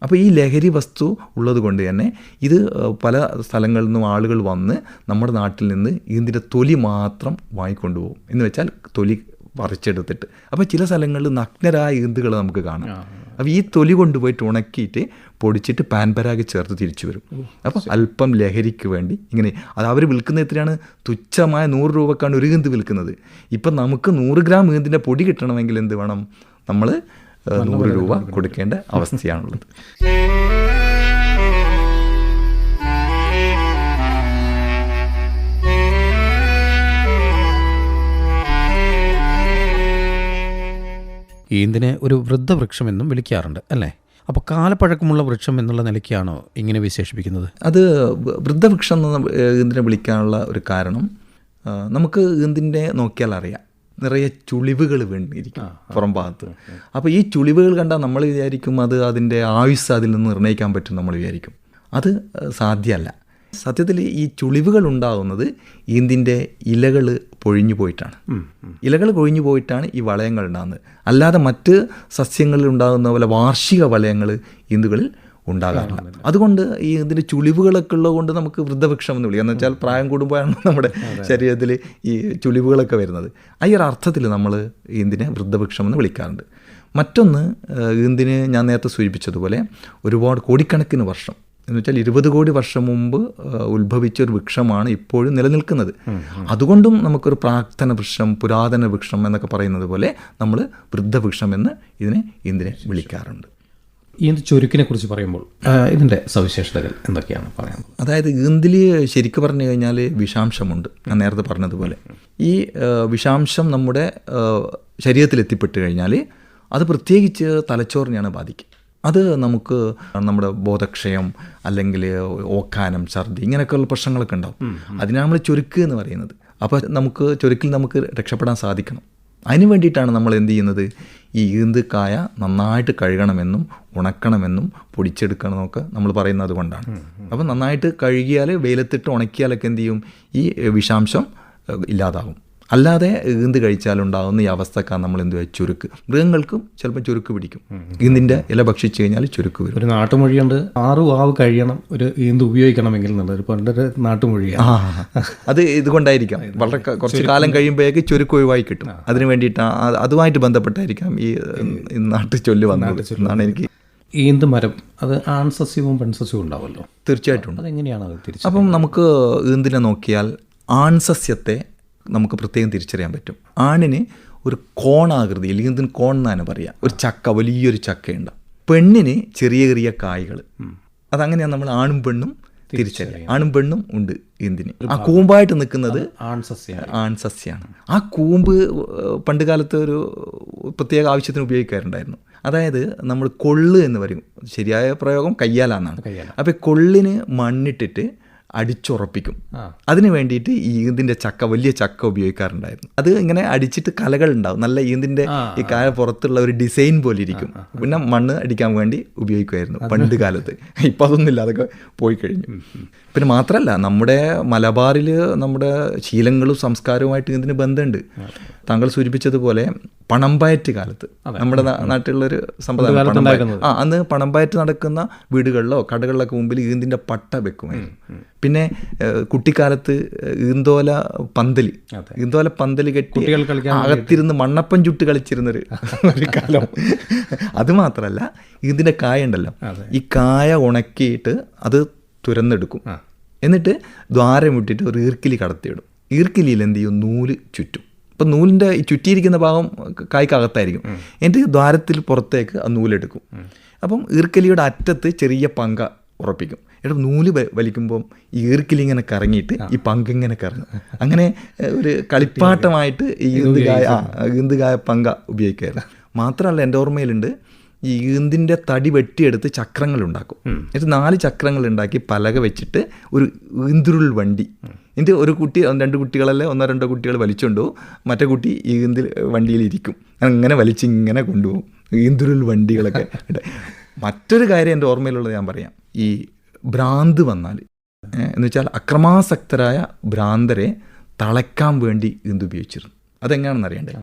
അപ്പോൾ ഈ ലഹരി വസ്തു ഉള്ളത് കൊണ്ട് തന്നെ ഇത് പല സ്ഥലങ്ങളിൽ നിന്നും ആളുകൾ വന്ന് നമ്മുടെ നാട്ടിൽ നിന്ന് ഇതിന്റെ തൊലി മാത്രം വാങ്ങിക്കൊണ്ടുപോകും എന്ന് വെച്ചാൽ തൊലി പറിച്ചെടുത്തിട്ട്. അപ്പോൾ ചില സ്ഥലങ്ങളിൽ നഗ്നരായ ഈന്തുകൾ നമുക്ക് കാണാം. അപ്പോൾ ഈ തൊലി കൊണ്ടുപോയിട്ട് ഉണക്കിയിട്ട് പൊടിച്ചിട്ട് പാൻപരാഗ് ചേർത്ത് തിരിച്ചു വരും. അപ്പോൾ അല്പം ലഹരിക്ക് വേണ്ടി ഇങ്ങനെ അത് അവർ വിൽക്കുന്ന എത്രയാണ്? തുച്ഛമായ നൂറ് രൂപക്കാണ് ഒരു ഈന്ത് വിൽക്കുന്നത്. ഇപ്പം നമുക്ക് നൂറ് ഗ്രാം ഈന്തിന്റെ പൊടി കിട്ടണമെങ്കിൽ എന്ത് വേണം? നമ്മൾ നൂറ് രൂപ കൊടുക്കേണ്ട അവസ്ഥയാണുള്ളത്. ഈന്തിനെ ഒരു വൃദ്ധവൃക്ഷമെന്നും വിളിക്കാറുണ്ട് അല്ലേ? അപ്പോൾ കാലപ്പഴക്കമുള്ള വൃക്ഷം എന്നുള്ള നിലയ്ക്കാണോ ഇങ്ങനെ വിശേഷിപ്പിക്കുന്നത്? അത് വൃദ്ധവൃക്ഷം എന്ന് ഈന്തിനെ വിളിക്കാനുള്ള ഒരു കാരണം നമുക്ക് ഈന്തിന്റെ നോക്കിയാൽ അറിയാം. നിറയെ ചുളിവുകൾ വീണിരിക്കും പുറം ഭാഗത്ത്. അപ്പോൾ ഈ ചുളിവുകൾ കണ്ടാൽ നമ്മൾ വിചാരിക്കും അത് അതിന്റെ ആയുസ് അതിൽ നിന്ന് നിർണയിക്കാൻ പറ്റും നമ്മൾ വിചാരിക്കും. അത് സാധ്യമല്ല. സത്യത്തിൽ ഈ ചുളിവുകൾ ഉണ്ടാകുന്നത് ഈന്തിന്റെ ഇലകൾ പൊഴിഞ്ഞു പോയിട്ടാണ്. ഇലകൾ കൊഴിഞ്ഞു പോയിട്ടാണ് ഈ വളയങ്ങൾ ഉണ്ടാകുന്നത്. അല്ലാതെ മറ്റ് സസ്യങ്ങളിൽ ഉണ്ടാകുന്ന പോലെ വാർഷിക വളയങ്ങൾ ഈന്തുകളിൽ ഉണ്ടാകാറില്ല. അതുകൊണ്ട് ഈ ഇതിന്റെ ചുളിവുകളൊക്കെ ഉള്ളത് കൊണ്ട് നമുക്ക് വൃദ്ധവൃക്ഷം എന്ന് വിളിക്കാം. എന്ന് വെച്ചാൽ പ്രായം കൂടുമ്പോഴാണ് നമ്മുടെ ശരീരത്തിൽ ഈ ചുളിവുകളൊക്കെ വരുന്നത്. ആ ഒരു അർത്ഥത്തിൽ നമ്മൾ ഇതിനെ വൃദ്ധവൃക്ഷം എന്ന് വിളിക്കാറുണ്ട്. മറ്റൊന്ന് ഇതിന് ഞാൻ നേരത്തെ സൂചിപ്പിച്ചതുപോലെ ഒരുപാട് കോടിക്കണക്കിന് വർഷം എന്ന് വെച്ചാൽ ഇരുപത് കോടി വർഷം മുമ്പ് ഉത്ഭവിച്ച ഒരു വൃക്ഷമാണ് ഇപ്പോഴും നിലനിൽക്കുന്നത്. അതുകൊണ്ടും നമുക്കൊരു പ്രാക്തന വൃക്ഷം പുരാതന വൃക്ഷം എന്നൊക്കെ പറയുന്നത് പോലെ നമ്മൾ വൃദ്ധവൃക്ഷം എന്ന് ഇതിനെ ഇതിനെ വിളിക്കാറുണ്ട്. ഈന്ത് ചുരുക്കിനെ കുറിച്ച് പറയുമ്പോൾ ഇതിന്റെ സവിശേഷതകൾ എന്തൊക്കെയാണ് പറയുന്നത് അതായത് ഈന്തിൽ ശരിക്കും പറഞ്ഞു കഴിഞ്ഞാൽ വിഷാംശമുണ്ട്. ഞാൻ നേരത്തെ പറഞ്ഞതുപോലെ. ഈ വിഷാംശം നമ്മുടെ ശരീരത്തിൽ എത്തിപ്പെട്ട് കഴിഞ്ഞാൽ അത് പ്രത്യേകിച്ച് തലച്ചോറിനെയാണ് ബാധിക്കുക അത് നമുക്ക് നമ്മുടെ ബോധക്ഷയം അല്ലെങ്കിൽ ഓക്കാനം ഛർദി ഇങ്ങനെയൊക്കെയുള്ള പ്രശ്നങ്ങളൊക്കെ ഉണ്ടാവും. അതിനാണ് നമ്മൾ ചുരുക്ക് എന്ന് പറയുന്നത്. അപ്പോൾ നമുക്ക് ചുരുക്കിൽ നമുക്ക് രക്ഷപ്പെടാൻ സാധിക്കണം. അതിന് വേണ്ടിയിട്ടാണ് നമ്മൾ എന്ത് ചെയ്യുന്നത്? ഈ ഈന്തുക്കായ നന്നായിട്ട് കഴുകണമെന്നും ഉണക്കണമെന്നും പൊടിച്ചെടുക്കണമെന്നൊക്കെ നമ്മൾ പറയുന്നത് കൊണ്ടാണ്. അപ്പം നന്നായിട്ട് കഴുകിയാൽ വെയിലത്തിട്ട് ഉണക്കിയാലൊക്കെ എന്ത് ചെയ്യും? ഈ വിഷാംശം ഇല്ലാതാവും. ഇല്ലാതാകും അല്ലാതെ ഈന്ത് കഴിച്ചാലുണ്ടാകുന്ന ഈ അവസ്ഥക്കാണ് നമ്മൾ എന്ത് ചുരുക്ക്. മൃഗങ്ങൾക്കും ചിലപ്പോൾ ചുരുക്ക് പിടിക്കും. ഈന്തിന്റെ ഇല ഭക്ഷിച്ചു കഴിഞ്ഞാൽ ചുരുക്ക് വരും. ഒരു നാട്ടുമൊഴിയുണ്ട്. ആറ് വാവ് കഴിയണം. ഒരു ഈന്ത് ഉപയോഗിക്കണമെങ്കിൽ എന്നുള്ളത്. ഒരു പണ്ടൊരു നാട്ടുമൊഴിയാണ്. അത് ഇതുകൊണ്ടായിരിക്കാം. വളരെ കുറച്ച് കാലം കഴിയുമ്പോഴേക്ക് ചുരുക്ക് ഒഴിവായി കിട്ടും. അതിന് വേണ്ടിയിട്ടാണ് അതുമായിട്ട് ബന്ധപ്പെട്ടായിരിക്കാം ഈ നാട്ടിൽ നാട്ടു ചൊല്ല് വന്നത് എന്നാണ് എനിക്ക് ഈന്ത് മരം അത് ആൺസസ്യവും പെൺസസ്യവും ഉണ്ടാവുമല്ലോ തീർച്ചയായിട്ടും അതെങ്ങനെയാണ് അത് അപ്പം നമുക്ക് ഈന്തിനെ നോക്കിയാൽ ആൺസസ്യത്തെ നമുക്ക് പ്രത്യേകം തിരിച്ചറിയാൻ പറ്റും. ആണിന് ഒരു കോണാകൃതി അല്ലെങ്കിൽ കോൺ എന്നാണ് പറയുക. ഒരു ചക്ക വലിയൊരു ചക്കയുണ്ട്. പെണ്ണിന് ചെറിയ ചെറിയ കായ്കൾ അതങ്ങനെയാണ് നമ്മൾ ആണും പെണ്ണും തിരിച്ചറിയാം ആണും പെണ്ണും ഉണ്ട് എന്തിന്? ആ കൂമ്പായിട്ട് നിൽക്കുന്നത് ആൺ സസ്യമാണ് ആ കൂമ്പ് പണ്ട് കാലത്ത് ഒരു പ്രത്യേക ആവശ്യത്തിന് ഉപയോഗിക്കാറുണ്ടായിരുന്നു. അതായത് നമ്മൾ കൊള്ള് എന്ന് പറയും. ശരിയായ പ്രയോഗം കയ്യാലാന്നാണ്. അപ്പോൾ കൊള്ളിന് മണ്ണിട്ടിട്ട് അടിച്ചുറപ്പിക്കും. അതിന് വേണ്ടിയിട്ട് ഈ ഈന്തിന്റെ ചക്ക വലിയ ചക്ക ഉപയോഗിക്കാറുണ്ടായിരുന്നു. അത് ഇങ്ങനെ അടിച്ചിട്ട് കലകൾ ഉണ്ടാവും നല്ല ഈന്തിന്റെ ഈ കായ പുറത്തുള്ള ഒരു ഡിസൈൻ പോലെ ഇരിക്കും. പിന്നെ മണ്ണ് അടിക്കാൻ വേണ്ടി ഉപയോഗിക്കുമായിരുന്നു പണ്ട് കാലത്ത്. ഇപ്പം അതൊന്നുമില്ല അതൊക്കെ പോയി കഴിഞ്ഞു. പിന്നെ മാത്രമല്ല നമ്മുടെ മലബാറിൽ നമ്മുടെ ശീലങ്ങളും സംസ്കാരവുമായിട്ട് ഇതിന് ബന്ധമുണ്ട്. താങ്കൾ സൂചിപ്പിച്ചതുപോലെ പണമ്പയറ്റ് കാലത്ത്. നമ്മുടെ നാട്ടിലുള്ളൊരു സമ്പ്രദായം ആ അന്ന് പണമ്പയറ്റ് നടക്കുന്ന വീടുകളിലോ കടകളിലൊക്കെ മുമ്പിൽ ഈന്തിന്റെ പട്ട വെക്കുമായിരുന്നു. പിന്നെ കുട്ടിക്കാലത്ത് ഈന്തോല പന്തലി. ഈന്തോല പന്തലി കെട്ടി അകത്തിരുന്ന് മണ്ണപ്പം ചുട്ട് കളിച്ചിരുന്നൊരു ഒരു കാലം. അത് മാത്രമല്ല ഇതിന്റെ കായ ഉണ്ടല്ലോ. ഈ കായ ഉണക്കിയിട്ട് അത് തുരന്നെടുക്കും. എന്നിട്ട് ദ്വാരം വിട്ടിട്ട് ഒരു ഈർക്കിലി കടത്തിയിടും. ഈർക്കിലിയിൽ എന്ത് ചെയ്യും? നൂൽ ചുറ്റും. ഇപ്പം നൂലിന്റെ ഈ ചുറ്റിയിരിക്കുന്ന ഭാഗം കായ്ക്കകത്തായിരിക്കും എന്റെ ദ്വാരത്തിൽ പുറത്തേക്ക് ആ നൂലെടുക്കും. അപ്പം ഈർക്കലിയുടെ അറ്റത്ത് ചെറിയ പങ്ക ഉറപ്പിക്കും. എന്നിട്ട് നൂൽ വലിക്കുമ്പം ഈ ഈർക്കിലി ഇങ്ങനെ കറങ്ങിയിട്ട് ഈ പങ്ക് ഇങ്ങനെ കറങ്ങും. അങ്ങനെ ഒരു കളിപ്പാട്ടമായിട്ട് ഈ ഈന്തുകായ ഇന്ദുകായ ഈന്തുകായ പങ്ക ഉപയോഗിക്കായിരുന്നു. മാത്രമല്ല എന്റെ ഓർമ്മയിലുണ്ട് ഈ ഈന്തിന്റെ തടി വെട്ടിയെടുത്ത് ചക്രങ്ങൾ ഉണ്ടാക്കും. എന്നിട്ട് നാല് ചക്രങ്ങൾ ഉണ്ടാക്കി പലക വെച്ചിട്ട് ഒരു ഈന്തുരുൾ വണ്ടി. എന്നിട്ട് ഒരു കുട്ടി രണ്ട് കുട്ടികളല്ലേ ഒന്നോ രണ്ടോ കുട്ടികൾ വലിച്ചുകൊണ്ട് മറ്റേ കുട്ടി ഈന്തിൽ വണ്ടിയിലിരിക്കും അങ്ങനെ വലിച്ചിങ്ങനെ കൊണ്ടുപോകും ഈന്തുരുൾ വണ്ടികളൊക്കെ. മറ്റൊരു കാര്യം എന്റെ ഓർമ്മയിലുള്ളത് ഞാൻ പറയാം. ഈ ഭ്രാന്ത് വന്നാൽ എന്ന് വെച്ചാൽ അക്രമാസക്തരായ ഭ്രാന്തരെ തളയ്ക്കാൻ വേണ്ടി ഈന്ത് ഉപയോഗിച്ചിരുന്നു. അതെങ്ങനെയാണെന്ന് അറിയണ്ടേ?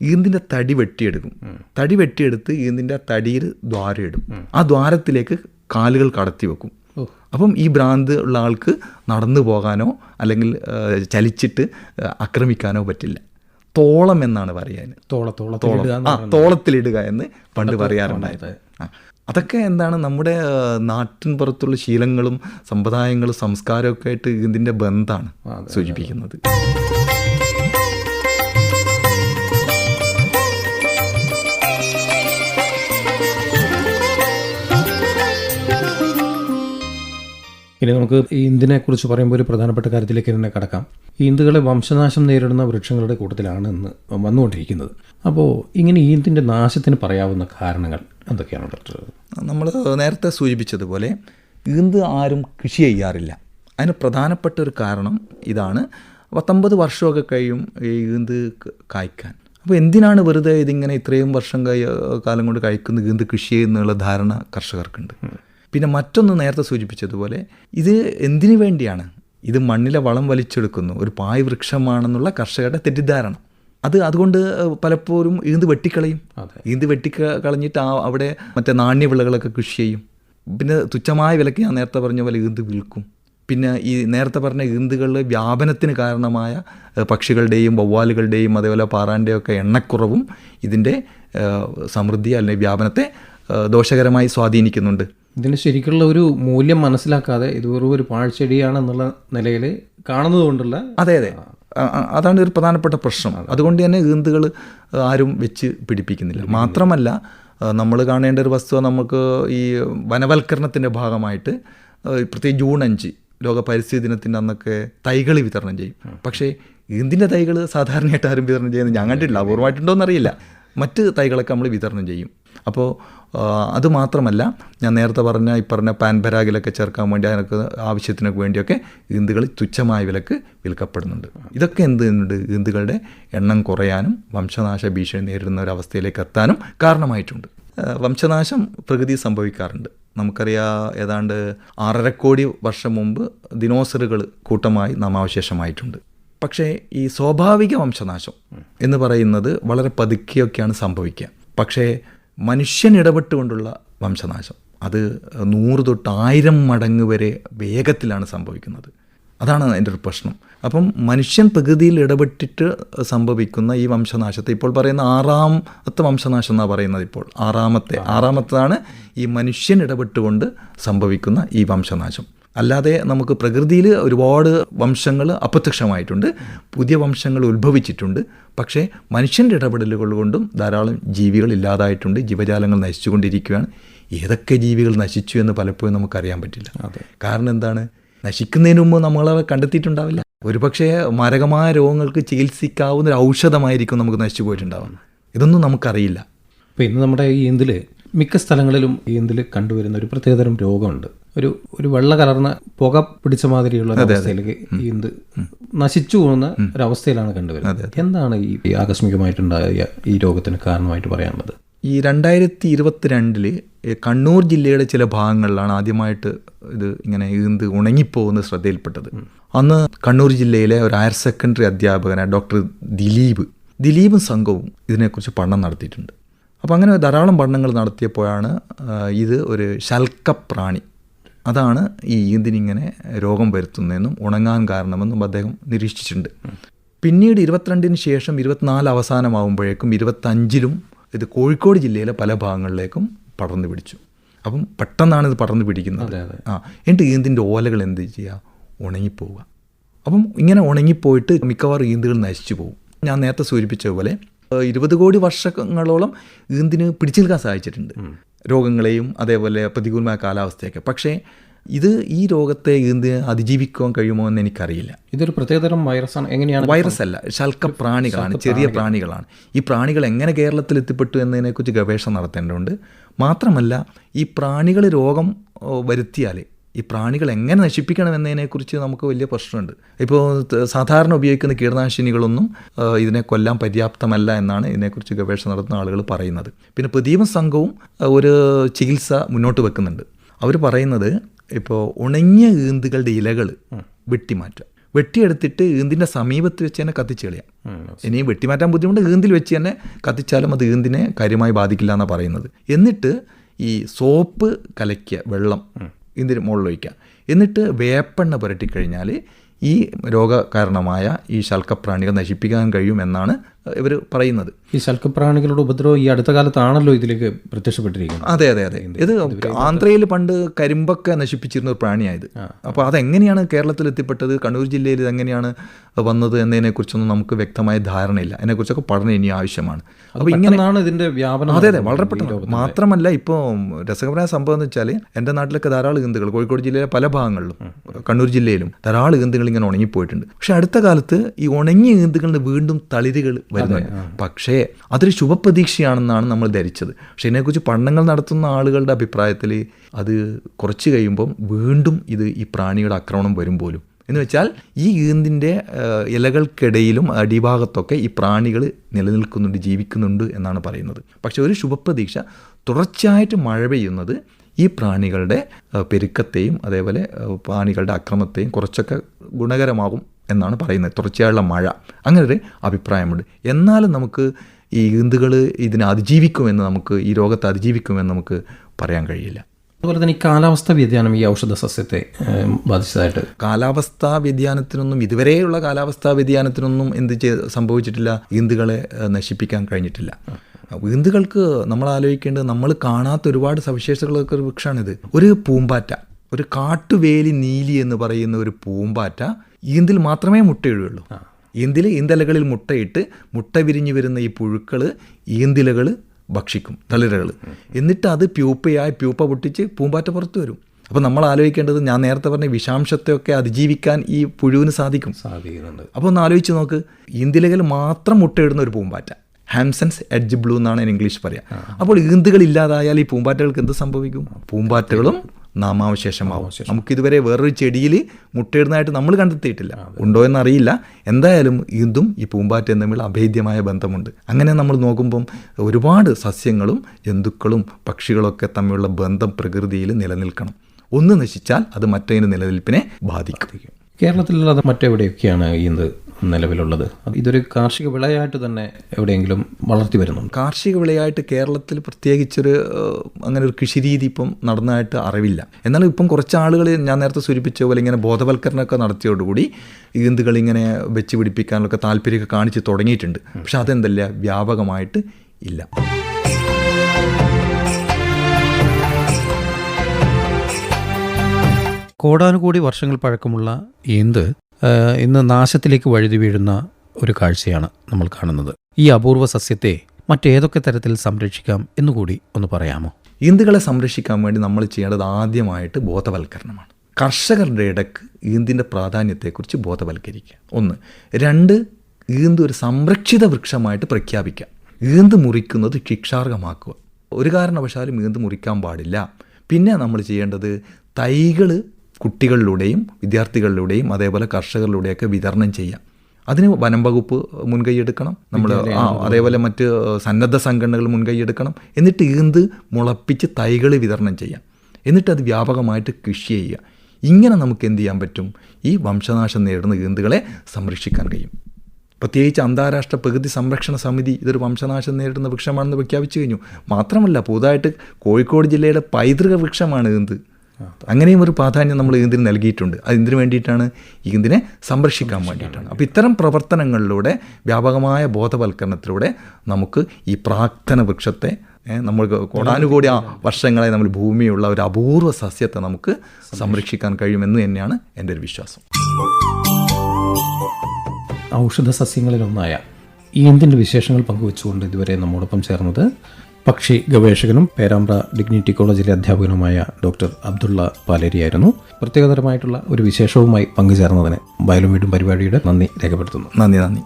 ഈന്തിന്റെ തടി വെട്ടിയെടുക്കും. തടി വെട്ടിയെടുത്ത് ഈന്തിന്റെ ആ തടിയിൽ ദ്വാരം ഇടും ആ ദ്വാരത്തിലേക്ക് കാലുകൾ കടത്തി വെക്കും. അപ്പം ഈ ഭ്രാന്ത് ഉള്ള ആൾക്ക് നടന്നു പോകാനോ അല്ലെങ്കിൽ ചലിച്ചിട്ട് ആക്രമിക്കാനോ പറ്റില്ല. തോളം എന്നാണ് പറയാൻ ആ തോളത്തിലിടുക എന്ന് പണ്ട് പറയാറുണ്ടായത് അതൊക്കെ എന്താണ് നമ്മുടെ നാട്ടിൻ പുറത്തുള്ള ശീലങ്ങളും സമ്പ്രദായങ്ങളും സംസ്കാരമൊക്കെ ആയിട്ട് ഇതിന്റെ ബന്ധമാണ് സൂചിപ്പിക്കുന്നത്. ഇനി നമുക്ക് ഈ ഇന്ദിനെക്കുറിച്ച് പറയുമ്പോൾ ഒരു പ്രധാനപ്പെട്ട കാര്യത്തിലേക്ക് തന്നെ കടക്കാം. ഈ ഇന്തുകളെ വംശനാശം നേരിടുന്ന വൃക്ഷങ്ങളുടെ കൂട്ടത്തിലാണ് ഇന്ന് വന്നുകൊണ്ടിരിക്കുന്നത്. അപ്പോൾ ഇങ്ങനെ ഈ ഇന്തിന്റെ നാശത്തിന് പറയാവുന്ന കാരണങ്ങൾ എന്തൊക്കെയാണ് ഡോക്ടർ? നമ്മൾ നേരത്തെ സൂചിപ്പിച്ചതുപോലെ ഈന്ത് ആരും കൃഷി ചെയ്യാറില്ല. അതിന് പ്രധാനപ്പെട്ട ഒരു കാരണം ഇതാണ്. പത്തൊമ്പത് വർഷമൊക്കെ കഴിയും ഈ ഈന്ത് കായ്ക്കാൻ. അപ്പോൾ എന്തിനാണ് വെറുതെ ഇതിങ്ങനെ ഇത്രയും വർഷം കഴിയ കാലം കൊണ്ട് കഴിക്കുന്ന ഈന്ത് കൃഷി എന്നുള്ള ധാരണ കർഷകർക്കുണ്ട്. പിന്നെ മറ്റൊന്ന് നേരത്തെ സൂചിപ്പിച്ചതുപോലെ ഇത് എന്തിനു വേണ്ടിയാണ്? ഇത് മണ്ണിലെ വളം വലിച്ചെടുക്കുന്നു. ഒരു പായ് വൃക്ഷമാണെന്നുള്ള കർഷകരുടെ തെറ്റിദ്ധാരണ. അത് അതുകൊണ്ട് പലപ്പോഴും ഈന്ത് വെട്ടിക്കളയും. ഈന്ത് വെട്ടിക്കളഞ്ഞിട്ട് ആ അവിടെ മറ്റേ നാണ്യവിളകളൊക്കെ കൃഷി ചെയ്യും. പിന്നെ തുച്ഛമായ വിലക്ക് ഞാൻ നേരത്തെ പറഞ്ഞ പോലെ ഈന്ത് വിൽക്കും. പിന്നെ ഈ നേരത്തെ പറഞ്ഞ ഈന്തുകളിൽ വ്യാപനത്തിന് കാരണമായ പക്ഷികളുടെയും വവ്വാലുകളുടെയും അതേപോലെ പാറാന്റെയും ഒക്കെ എണ്ണക്കുറവും ഇതിന്റെ സമൃദ്ധി അല്ലെങ്കിൽ വ്യാപനത്തെ ദോഷകരമായി സ്വാധീനിക്കുന്നുണ്ട്. ഇതിന് ശരിക്കുള്ള ഒരു മൂല്യം മനസ്സിലാക്കാതെ ഇത് വെറും ഒരു പാഴ്ചെടിയാണെന്നുള്ള നിലയിൽ കാണുന്നത് കൊണ്ടുള്ള അതെ അതെ. അതാണ് ഒരു പ്രധാനപ്പെട്ട പ്രശ്നം. അതുകൊണ്ട് തന്നെ ഈന്തുകൾ ആരും വെച്ച് പിടിപ്പിക്കുന്നില്ല. മാത്രമല്ല നമ്മൾ കാണേണ്ട ഒരു വസ്തു നമുക്ക് ഈ വനവൽക്കരണത്തിന്റെ ഭാഗമായിട്ട് പ്രത്യേകിച്ച് ജൂൺ അഞ്ച് ലോക പരിസ്ഥിതി ദിനത്തിന്റെ അന്നൊക്കെ തൈകൾ വിതരണം ചെയ്യും. പക്ഷേ ഈന്തിന്റെ തൈകൾ സാധാരണയായിട്ട് ആരും വിതരണം ചെയ്യുന്നത് ഞാൻ കണ്ടിട്ടില്ല. അപൂർവമായിട്ടുണ്ടോ എന്നറിയില്ല മറ്റ് തൈകളൊക്കെ നമ്മൾ വിതരണം ചെയ്യും. അപ്പോൾ അത് മാത്രമല്ല ഞാൻ നേരത്തെ പറഞ്ഞ ഈ പറഞ്ഞ പാൻപരാഗിലൊക്കെ ചേർക്കാൻ വേണ്ടി അതിനൊക്കെ ആവശ്യത്തിനൊക്കെ വേണ്ടിയൊക്കെ ഈന്തുകൾ തുച്ഛമായ വിലക്ക് വിൽക്കപ്പെടുന്നുണ്ട്. ഇതൊക്കെ എന്ത് ചെയ്യുന്നുണ്ട് ഈന്തുകളുടെ എണ്ണം കുറയാനും വംശനാശ ഭീഷണി നേരിടുന്ന ഒരു അവസ്ഥയിലേക്ക് എത്താനും കാരണമായിട്ടുണ്ട്. വംശനാശം പ്രകൃതി സംഭവിക്കാറുണ്ട്. നമുക്കറിയാം ഏതാണ്ട് ആറര കോടി വർഷം മുമ്പ് ദിനോസറുകൾ കൂട്ടമായി നാമാവശേഷമായിട്ടുണ്ട് പക്ഷേ ഈ സ്വാഭാവിക വംശനാശം എന്ന് പറയുന്നത് വളരെ പതുക്കെയൊക്കെയാണ് സംഭവിക്കുക. പക്ഷേ മനുഷ്യൻ ഇടപെട്ടുകൊണ്ടുള്ള വംശനാശം. അത് നൂറ് തൊട്ട് ആയിരം മടങ്ങ് വരെ വേഗത്തിലാണ് സംഭവിക്കുന്നത്. അതാണ് അതിന്റെ ഒരു പ്രശ്നം. അപ്പം മനുഷ്യൻ പ്രകൃതിയിൽ ഇടപെട്ടിട്ട് സംഭവിക്കുന്ന ഈ വംശനാശത്തെ ഇപ്പോൾ പറയുന്ന ആറാമത്തെ വംശനാശം എന്നാണ് പറയുന്നത് ഇപ്പോൾ. ആറാമത്തെ ആറാമത്തതാണ് ഈ മനുഷ്യൻ ഇടപെട്ടുകൊണ്ട് സംഭവിക്കുന്ന ഈ വംശനാശം. അല്ലാതെ നമുക്ക് പ്രകൃതിയിൽ ഒരുപാട് വംശങ്ങൾ അപ്രത്യക്ഷമായിട്ടുണ്ട്. പുതിയ വംശങ്ങൾ ഉത്ഭവിച്ചിട്ടുണ്ട്. പക്ഷേ മനുഷ്യന്റെ ഇടപെടലുകൾ കൊണ്ടും ധാരാളം ജീവികൾ ഇല്ലാതായിട്ടുണ്ട്. ജീവജാലങ്ങൾ നശിച്ചുകൊണ്ടിരിക്കുകയാണ്. ഏതൊക്കെ ജീവികൾ നശിച്ചു എന്ന് പലപ്പോഴും നമുക്കറിയാൻ പറ്റില്ല. കാരണം എന്താണ്? നശിക്കുന്നതിന് മുമ്പ് നമ്മളെ കണ്ടെത്തിയിട്ടുണ്ടാവില്ല. ഒരുപക്ഷെ മാരകമായ രോഗങ്ങൾക്ക് ചികിത്സിക്കാവുന്ന ഒരു ഔഷധമായിരിക്കും നമുക്ക് നശിച്ചു പോയിട്ടുണ്ടാവണം ഇതൊന്നും നമുക്കറിയില്ല. അപ്പോൾ ഇന്ന് നമ്മുടെ ഈ ഈന്തിൽ മിക്ക സ്ഥലങ്ങളിലും ഈന്തിൽ കണ്ടുവരുന്ന ഒരു പ്രത്യേകതരം രോഗമുണ്ട്. ഒരു ഒരു വെള്ള കലർന്ന പുക പിടിച്ച മാതിരിയുള്ള അവസ്ഥയിലേക്ക് ഇന്ത് നശിച്ചു പോകുന്ന ഒരവസ്ഥയിലാണ് കണ്ടുവരുന്നത്. എന്താണ് ഈ ആകസ്മികമായിട്ടുണ്ടായ ഈ രോഗത്തിന് കാരണമായിട്ട് പറയാനുള്ളത്? ഈ രണ്ടായിരത്തി ഇരുപത്തിരണ്ടിൽ കണ്ണൂർ ജില്ലയുടെ ചില ഭാഗങ്ങളിലാണ് ആദ്യമായിട്ട് ഇത് ഇങ്ങനെ ഈന്ത് ഉണങ്ങിപ്പോകുന്ന ശ്രദ്ധയിൽപ്പെട്ടത്. അന്ന് കണ്ണൂർ ജില്ലയിലെ ഒരു ഹയർ സെക്കൻഡറി അധ്യാപകനായ ഡോക്ടർ ദിലീപ് ദിലീപും സംഘവും ഇതിനെക്കുറിച്ച് പഠനം നടത്തിയിട്ടുണ്ട്. അപ്പോൾ അങ്ങനെ ധാരാളം പഠനങ്ങൾ നടത്തിയപ്പോഴാണ് ഇത് ഒരു ശൽക്കപ്രാണി അതാണ് ഈ ഈന്തിനിങ്ങനെ രോഗം വരുത്തുന്നതെന്നും ഉണങ്ങാൻ കാരണമെന്നും അദ്ദേഹം നിരീക്ഷിച്ചിട്ടുണ്ട്. പിന്നീട് ഇരുപത്തിരണ്ടിന് ശേഷം ഇരുപത്തിനാല് അവസാനമാകുമ്പോഴേക്കും ഇരുപത്തഞ്ചിലും ഇത് കോഴിക്കോട് ജില്ലയിലെ പല ഭാഗങ്ങളിലേക്കും പടർന്നു പിടിച്ചു. അപ്പം പെട്ടെന്നാണ് ഇത് പടർന്നു പിടിക്കുന്നത്. ആ എന്നിട്ട് ഈന്തിന്റെ ഓലകൾ എന്ത് ചെയ്യുക ഉണങ്ങിപ്പോവുക. അപ്പം ഇങ്ങനെ ഉണങ്ങിപ്പോയിട്ട് മിക്കവാറും ഈന്തുകൾ നശിച്ചു പോകും. ഞാൻ നേരത്തെ സൂചിപ്പിച്ച പോലെ ഇരുപത് കോടി വർഷങ്ങളോളം ഈന്തിന് പിടിച്ചു നിൽക്കാൻ സാധിച്ചിട്ടുണ്ട് രോഗങ്ങളെയും അതേപോലെ പ്രതികൂലമായ കാലാവസ്ഥയൊക്കെ. പക്ഷേ ഇത് ഈ രോഗത്തെ ഈന്തിന് അതിജീവിക്കുവാൻ കഴിയുമോ എന്ന് എനിക്കറിയില്ല. ഇതൊരു പ്രത്യേകതരം വൈറസാണ്. എങ്ങനെയാണ് വൈറസ് അല്ല ശൽക്ക പ്രാണികളാണ് ചെറിയ പ്രാണികളാണ് ഈ പ്രാണികൾ എങ്ങനെ കേരളത്തിൽ എത്തിപ്പെട്ടു എന്നതിനെക്കുറിച്ച് ഗവേഷണം നടത്തേണ്ടതുണ്ട്. മാത്രമല്ല ഈ പ്രാണികൾ രോഗം വരുത്തിയാൽ ഈ പ്രാണികൾ എങ്ങനെ നശിപ്പിക്കണം എന്നതിനെക്കുറിച്ച് നമുക്ക് വലിയ പ്രശ്നമുണ്ട്. ഇപ്പോൾ സാധാരണ ഉപയോഗിക്കുന്ന കീടനാശിനികളൊന്നും ഇതിനെ കൊല്ലാൻ പര്യാപ്തമല്ല എന്നാണ് ഇതിനെക്കുറിച്ച് ഗവേഷണം നടത്തുന്ന ആളുകൾ പറയുന്നത്. പിന്നെ പ്രദീപ സംഘവും ഒരു ചികിത്സ മുന്നോട്ട് വെക്കുന്നുണ്ട്. അവർ പറയുന്നത് ഇപ്പോൾ ഉണങ്ങിയ ഈന്തുകളുടെ ഇലകൾ വെട്ടിമാറ്റുക. വെട്ടിയെടുത്തിട്ട് ഈന്തിന്റെ സമീപത്ത് വെച്ച് തന്നെ കത്തിച്ച് കളയാം. ഇനിയും വെട്ടിമാറ്റാൻ ബുദ്ധിമുട്ട് ഈന്തിൽ വെച്ച് തന്നെ കത്തിച്ചാലും അത് ഈന്തിനെ കാര്യമായി ബാധിക്കില്ല എന്നാണ് പറയുന്നത്. എന്നിട്ട് ഈ സോപ്പ് കലക്കിയ വെള്ളം ഇതിന് മുകളിൽ എന്നിട്ട് വേപ്പെണ്ണ പുരട്ടിക്കഴിഞ്ഞാൽ ഈ രോഗകാരണമായ ഈ ശൽക്കപ്രാണികൾ നശിപ്പിക്കാൻ കഴിയും എന്നാണ് ഇവർ പറയുന്നത്. ഈ ശൽക്കപ്രാണികളുടെ ഉപദ്രവം ഈ അടുത്ത കാലത്താണല്ലോ ഇതിലേക്ക് പ്രത്യക്ഷപ്പെട്ടിരിക്കുന്നത്. അതെ അതെ അതെ. ഇത് ആന്ധ്രയിൽ പണ്ട് കരിമ്പൊക്കെ നശിപ്പിച്ചിരുന്ന ഒരു പ്രാണിയായത്. അപ്പോൾ അതെങ്ങനെയാണ് കേരളത്തിൽ എത്തിപ്പെട്ടത് കണ്ണൂർ ജില്ലയിൽ ഇതെങ്ങനെയാണ് വന്നത് എന്നതിനെക്കുറിച്ചൊന്നും നമുക്ക് വ്യക്തമായ ധാരണയില്ല. അതിനെക്കുറിച്ചൊക്കെ പഠനം ഇനി ആവശ്യമാണ്. അപ്പോൾ ഇങ്ങനെയാണ് ഇതിന്റെ വ്യാപനം അതെ അതെ വളരെ പെട്ടെന്ന് മാത്രമല്ല ഇപ്പോൾ രസകരമായ സംഭവം എന്ന് വെച്ചാൽ എന്റെ നാട്ടിലൊക്കെ ധാരാളം ഈന്തുകൾ കോഴിക്കോട് ജില്ലയിലെ പല ഭാഗങ്ങളിലും കണ്ണൂർ ജില്ലയിലും ധാരാളം ഈന്തുകൾ ഇങ്ങനെ ഉണങ്ങിപ്പോയിട്ടുണ്ട്. പക്ഷേ അടുത്ത കാലത്ത് ഈ ഉണങ്ങിയ ഈന്തുകളിൽ വീണ്ടും തളിരുകൾ വരുന്നുണ്ട്. പക്ഷേ അതൊരു ശുഭപ്രതീക്ഷയാണെന്നാണ് നമ്മൾ ധരിച്ചത്. പക്ഷേ ഇതിനെക്കുറിച്ച് പഠനങ്ങൾ നടത്തുന്ന ആളുകളുടെ അഭിപ്രായത്തിൽ അത് കുറച്ച് കഴിയുമ്പം വീണ്ടും ഇത് ഈ പ്രാണിയുടെ ആക്രമണം വരും പോലും. എന്ന് വെച്ചാൽ ഈ ഈന്തിന്റെ ഇലകൾക്കിടയിലും അടിഭാഗത്തൊക്കെ ഈ പ്രാണികൾ നിലനിൽക്കുന്നുണ്ട് ജീവിക്കുന്നുണ്ട് എന്നാണ് പറയുന്നത്. പക്ഷേ ഒരു ശുഭപ്രതീക്ഷ തുടർച്ചയായിട്ട് മഴ പെയ്യുന്നത് ഈ പ്രാണികളുടെ പെരുക്കത്തെയും അതേപോലെ പ്രാണികളുടെ അക്രമത്തെയും കുറച്ചൊക്കെ ഗുണകരമാകും എന്നാണ് പറയുന്നത്. തുടർച്ചയായുള്ള മഴ. അങ്ങനെ ഒരു അഭിപ്രായമുണ്ട്. എന്നാലും നമുക്ക് ഈ ഈന്തുകൾ ഇതിനെ അതിജീവിക്കുമെന്ന് നമുക്ക് ഈ രോഗത്തെ അതിജീവിക്കുമെന്ന് നമുക്ക് പറയാൻ കഴിയില്ല. അതുപോലെ തന്നെ ഈ കാലാവസ്ഥ വ്യതിയാനം ഈ ഔഷധ സസ്യത്തെ ബാധിച്ചതായിട്ട്. കാലാവസ്ഥാ വ്യതിയാനത്തിനൊന്നും ഇതുവരെയുള്ള കാലാവസ്ഥാ വ്യതിയാനത്തിനൊന്നും എന്ത് സംഭവിച്ചിട്ടില്ല. ഈന്തുകളെ നശിപ്പിക്കാൻ കഴിഞ്ഞിട്ടില്ല. ഈന്തുകൾക്ക് നമ്മൾ ആലോചിക്കേണ്ടത് നമ്മൾ കാണാത്ത ഒരുപാട് സവിശേഷതകളൊക്കെ ഒരു വൃക്ഷമാണിത് ഒരു പൂമ്പാറ്റ. ഒരു കാട്ടുവേലി നീലി എന്ന് പറയുന്ന ഒരു പൂമ്പാറ്റ ഈന്തിൽ മാത്രമേ മുട്ടയിടുകയുള്ളൂ ഈന്തിൽ ഈന്തലകളിൽ മുട്ടയിട്ട് മുട്ട വിരിഞ്ഞു വരുന്ന ഈ പുഴുക്കൾ ഈന്തിലകൾ ഭക്ഷിക്കും തളിരകൾ എന്നിട്ട് അത് പ്യൂപ്പയായി പ്യൂപ്പ പൊട്ടിച്ച് പൂമ്പാറ്റ പുറത്തു വരും. അപ്പോൾ നമ്മൾ ആലോചിക്കേണ്ടത് ഞാൻ നേരത്തെ പറഞ്ഞ വിഷാംശത്തെയൊക്കെ അതിജീവിക്കാൻ ഈ പുഴുവിന് സാധിക്കും. സാധിക്കുന്നുണ്ട്. അപ്പോൾ ഒന്ന് ആലോചിച്ച് നോക്ക്. ഈന്തിലകൾ മാത്രം മുട്ടയിടുന്ന ഒരു പൂമ്പാറ്റ. ഹാംസൺസ് എഡ്ജ് ബ്ലൂ എന്നാണ് ഇംഗ്ലീഷ് പറയുക അപ്പോൾ ഈന്തുകൾ ഇല്ലാതായാൽ ഈ പൂമ്പാറ്റകൾക്ക് എന്ത് സംഭവിക്കും? പൂമ്പാറ്റകളും നാമാവശേഷമാവും. നമുക്കിതുവരെ വേറൊരു ചെടിയിൽ മുട്ടയിടുന്നതായിട്ട് നമ്മൾ കണ്ടെത്തിയിട്ടില്ല. ഉണ്ടോ എന്നറിയില്ല. എന്തായാലും ഇതും ഈ പൂമ്പാറ്റയും തമ്മിൽ അഭേദ്യമായ ബന്ധമുണ്ട്. അങ്ങനെ നമ്മൾ നോക്കുമ്പം ഒരുപാട് സസ്യങ്ങളും ജന്തുക്കളും പക്ഷികളൊക്കെ തമ്മിലുള്ള ബന്ധം പ്രകൃതിയിൽ നിലനിൽക്കണം. ഒന്ന് നശിച്ചാൽ അത് മറ്റേതിന്റെ നിലനിൽപ്പിനെ ബാധിക്കും. കേരളത്തിലുള്ളത് മറ്റെവിടെയൊക്കെയാണ് ഈന്ത് നിലവിലുള്ളത്. ഇതൊരു കാർഷിക വിളയായിട്ട് തന്നെ എവിടെയെങ്കിലും വളർത്തി വരുന്നുണ്ട്? കാർഷിക വിളയായിട്ട് കേരളത്തിൽ പ്രത്യേകിച്ചൊരു അങ്ങനെ ഒരു കൃഷിരീതി ഇപ്പം നടന്നതായിട്ട് അറിവില്ല. എന്നാലും ഇപ്പം കുറച്ച് ആളുകൾ ഞാൻ നേരത്തെ സൂചിപ്പിച്ച പോലെ ഇങ്ങനെ ബോധവൽക്കരണമൊക്കെ നടത്തിയോടുകൂടി ഈന്തുകൾ ഇങ്ങനെ വെച്ച് പിടിപ്പിക്കാനൊക്കെ താല്പര്യമൊക്കെ കാണിച്ച് തുടങ്ങിയിട്ടുണ്ട്. പക്ഷെ അതെന്തല്ല വ്യാപകമായിട്ട് ഇല്ല. കോടാനുകോടി വർഷങ്ങൾ പഴക്കമുള്ള ഈന്ത് ആ, ഇന്ന് നാശത്തിലേക്ക് വഴുതി വീഴുന്ന ഒരു കാഴ്ചയാണ് നമ്മൾ കാണുന്നത്. ഈ അപൂർവ സസ്യത്തെ മറ്റേതൊക്കെ തരത്തിൽ സംരക്ഷിക്കാം എന്നുകൂടി ഒന്ന് പറയാമോ? ഈന്തുകളെ സംരക്ഷിക്കാൻ വേണ്ടി നമ്മൾ ചെയ്യേണ്ടത് ആദ്യമായിട്ട് ബോധവൽക്കരണമാണ്. കർഷകരുടെ ഇടയ്ക്ക് ഈന്തിന്റെ പ്രാധാന്യത്തെക്കുറിച്ച് ബോധവൽക്കരിക്കുക. ഒന്ന് രണ്ട് ഈന്ത് ഒരു സംരക്ഷിത വൃക്ഷമായിട്ട് പ്രഖ്യാപിക്കുക. ഈന്ത് മുറിക്കുന്നത് ശിക്ഷാർഹമാക്കുക. ഒരു കാരണവശാലും ഈന്ത് മുറിക്കാൻ പാടില്ല. പിന്നെ നമ്മൾ ചെയ്യേണ്ടത് തൈകൾ കുട്ടികളിലൂടെയും വിദ്യാർത്ഥികളിലൂടെയും അതേപോലെ കർഷകരിലൂടെയൊക്കെ വിതരണം ചെയ്യാം. അതിന് വനം വകുപ്പ് മുൻകൈയെടുക്കണം നമ്മൾ ആ അതേപോലെ മറ്റ് സന്നദ്ധ സംഘടനകൾ മുൻകൈയെടുക്കണം എന്നിട്ട് ഈന്ത് മുളപ്പിച്ച് തൈകൾ വിതരണം ചെയ്യാം. എന്നിട്ട് അത് വ്യാപകമായിട്ട് കൃഷി ചെയ്യുക. ഇങ്ങനെ നമുക്ക് എന്ത് ചെയ്യാൻ പറ്റും? ഈ വംശനാശം നേരിടുന്ന ഈന്തുകളെ സംരക്ഷിക്കാൻ കഴിയും. പ്രത്യേകിച്ച് അന്താരാഷ്ട്ര പ്രകൃതി സംരക്ഷണ സമിതി ഇതൊരു വംശനാശം നേരിടുന്ന വൃക്ഷമാണെന്ന് പ്രഖ്യാപിച്ചു കഴിഞ്ഞു. മാത്രമല്ല പുതുതായിട്ട് കോഴിക്കോട് ജില്ലയുടെ പൈതൃക വൃക്ഷമാണ് ഈന്ത് അങ്ങനെയും ഒരു പ്രാധാന്യം നമ്മൾ ഇതിന് നൽകിയിട്ടുണ്ട്. അത് എന്തിനു വേണ്ടിയിട്ടാണ്? ഇതിനെ സംരക്ഷിക്കാൻ വേണ്ടിയിട്ടാണ്. അപ്പോൾ ഇത്തരം പ്രവർത്തനങ്ങളിലൂടെ വ്യാപകമായ ബോധവൽക്കരണത്തിലൂടെ നമുക്ക് ഈ പ്രാക്തന വൃക്ഷത്തെ നമ്മൾ കോടാനുകോടി ആ വർഷങ്ങളെ നമ്മൾ ഭൂമിയുള്ള ഒരു അപൂർവ സസ്യത്തെ നമുക്ക് സംരക്ഷിക്കാൻ കഴിയുമെന്ന് തന്നെയാണ് എന്റെ ഒരു വിശ്വാസം. ഔഷധ സസ്യങ്ങളിലൊന്നായ ഈ എന്തിന്റെ വിശേഷങ്ങൾ പങ്കുവെച്ചുകൊണ്ട് ഇതുവരെ നമ്മോടൊപ്പം ചേർന്നത് പക്ഷി ഗവേഷകനും പേരാമ്പ്ര ഡിഗ്നിറ്റി കോളേജിലെ അധ്യാപകനുമായ ഡോക്ടർ അബ്ദുള്ള പാലേരിയായിരുന്നു പ്രത്യേകതരമായിട്ടുള്ള ഒരു വിശേഷവുമായി പങ്കുചേർന്നതിന് വയലും വീടും പരിപാടിയുടെ നന്ദി രേഖപ്പെടുത്തുന്നു. നന്ദി നന്ദി.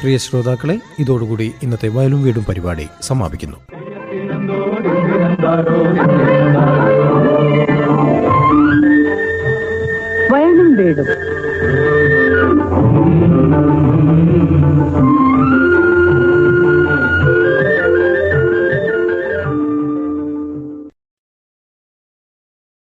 പ്രിയ ശ്രോതാക്കളെ ഇതോടുകൂടി ഇന്നത്തെ വയലും വീടും പരിപാടി സമാപിക്കുന്നു. വയലും വീടും